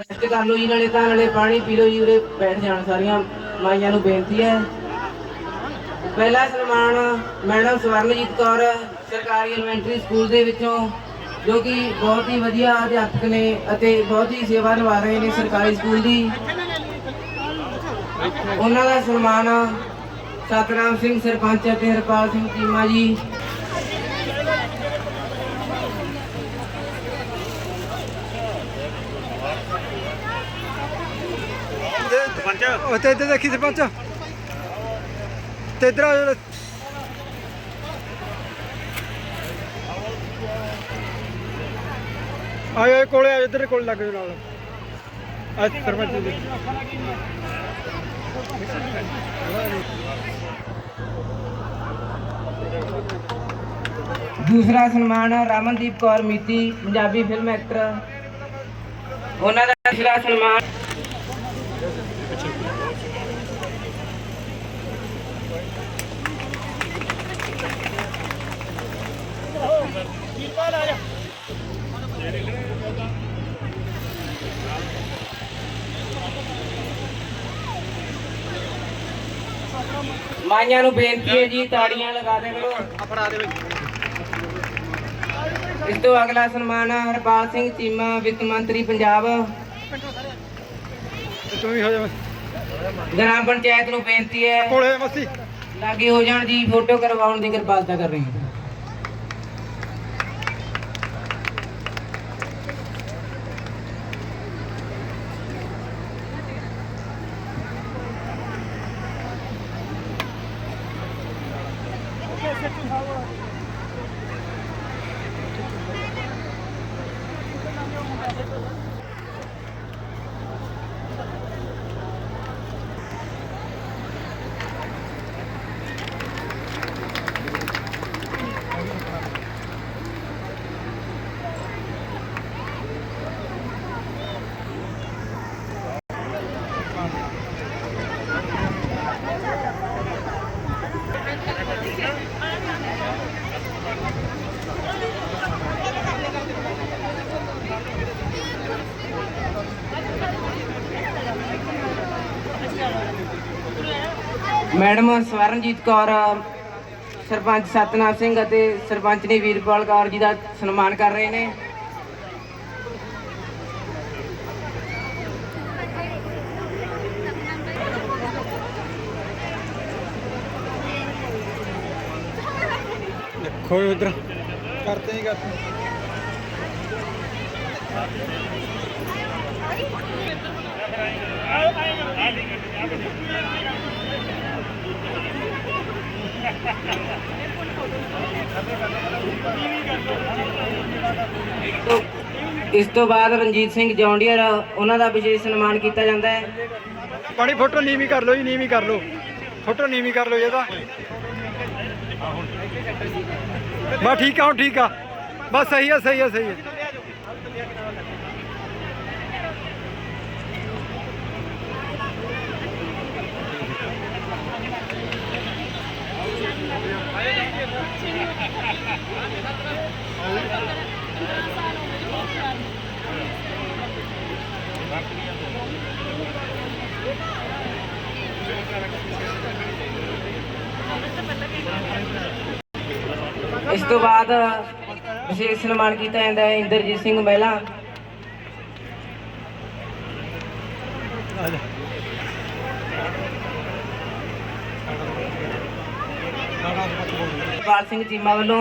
Rest ਕਰ ਲਓ ਜੀ, ਨਾਲੇ ਤਾਂ ਨਾਲੇ ਪਾਣੀ ਪੀ ਲਓ ਜੀ, ਉਰੇ ਬੈਠ ਜਾਣ, ਸਾਰੀਆਂ ਮਾਈਆਂ ਨੂੰ ਬੇਨਤੀ ਹੈ। ਪਹਿਲਾ ਸਨਮਾਨ ਮੈਡਮ ਸਵਰਨਜੀਤ ਕੌਰ, ਸਰਕਾਰੀ ਐਲੀਮੈਂਟਰੀ ਸਕੂਲ ਦੇ ਵਿੱਚੋਂ, ਜੋ ਕਿ ਬਹੁਤ ਹੀ ਵਧੀਆ ਅਧਿਆਪਕ ਨੇ ਅਤੇ ਬਹੁਤ ਹੀ ਸੇਵਾ ਨਿਭਾ ਰਹੇ ਨੇ ਸਰਕਾਰੀ ਸਕੂਲ ਦੀ। ਉਹਨਾਂ ਦਾ ਸਨਮਾਨ ਸਤਨਾਮ ਸਿੰਘ, ਸਰਪੰਚ ਅਤੇ ਹਰਪਾਲ ਸਿੰਘ ਚੀਮਾ ਜੀ ਸਰਪੰਚ ਉਹ ਤੇ ਇੱਧਰ ਦੇਖੀ ਸਰਪੰਚ ਤੇ ਇੱਧਰ ਆ ਆਏ ਕੋਲੇ ਆ ਇੱਧਰ ਕੋਲ ਲੱਗ ਜਾਓ ਨਾਲ। ਆ ਸਰਪੰਚ ਜੀ। ਦੂਸਰਾ ਸਨਮਾਨ ਰਮਨਦੀਪ ਕੌਰ ਮੀਤੀ ਪੰਜਾਬੀ ਫਿਲਮ ਐਕਟਰ ਉਹਨਾਂ ਦਾ ਤੀਸਰਾ ਸਨਮਾਨ ਮਾਈਆਂ ਨੂੰ ਬੇਨਤੀ ਹੈ ਜੀ ਤਾੜੀਆਂ ਲਗਾ ਦੇ ਕਰੋ। ਫੜਾ ਦੇ ਬਈ ਇਸ ਤੋਂ ਅਗਲਾ ਸਨਮਾਨ ਹਰਪਾਲ ਸਿੰਘ ਚੀਮਾ ਵਿੱਤ ਮੰਤਰੀ ਪੰਜਾਬ। ਹੋ ਗ੍ਰਾਮ ਪੰਚਾਇਤ ਨੂੰ ਬੇਨਤੀ ਹੈ। ਕੋਲੇ ਮਸੀ ਲਾਗੇ ਹੋ ਜਾਣ ਜੀ ਫੋਟੋ ਕਰਵਾਉਣ ਦੀ ਕਿਰਪਾਲਤਾ ਕਰ ਰਹੀ ਹਾਂ। ਮੈਡਮ ਸਵਰਨਜੀਤ ਕੌਰ ਸਰਪੰਚ ਸਤਨਾਮ ਸਿੰਘ ਅਤੇ ਸਰਪੰਚ ਨੇ ਵੀਰਪਾਲ ਕੌਰ ਜੀ ਦਾ ਸਨਮਾਨ ਕਰ ਰਹੇ ਨੇ। ਦੇਖੋ ਉਧਰ। ਕਰਤੇ ਹੀ ਕਰਤੇ ਇਸ ਤੋਂ ਬਾਅਦ ਰਣਜੀਤ ਸਿੰਘ ਜੌਂਡੀਅਰ, ਉਹਨਾਂ ਦਾ ਵਿਸ਼ੇਸ਼ ਸਨਮਾਨ ਕੀਤਾ ਜਾਂਦਾ ਹੈ। ਪਾਣੀ ਫੋਟੋ ਨੀਵੀਂ ਕਰ ਲਓ ਜੀ, ਨੀਵੀਂ ਕਰ ਲਓ। ਫੋਟੋ ਨੀਵੀਂ ਕਰ ਲਓ ਇਹਦਾ। ਬਸ ਠੀਕ ਆ, ਹੁਣ ਠੀਕ ਆ। ਬਸ ਸਹੀ ਆ ਸਹੀ ਆ ਸਹੀ ਆ। ਇਸ ਤੋਂ ਬਾਅਦ ਵਿਸ਼ੇਸ਼ ਸਨਮਾਨ ਕੀਤਾ ਜਾਂਦਾ ਹੈ ਇੰਦਰਜੀਤ ਸਿੰਘ ਮਹਿਲਾ। ਆ ਪਾਲ ਸਿੰਘ ਚੀਮਾ ਵੱਲੋਂ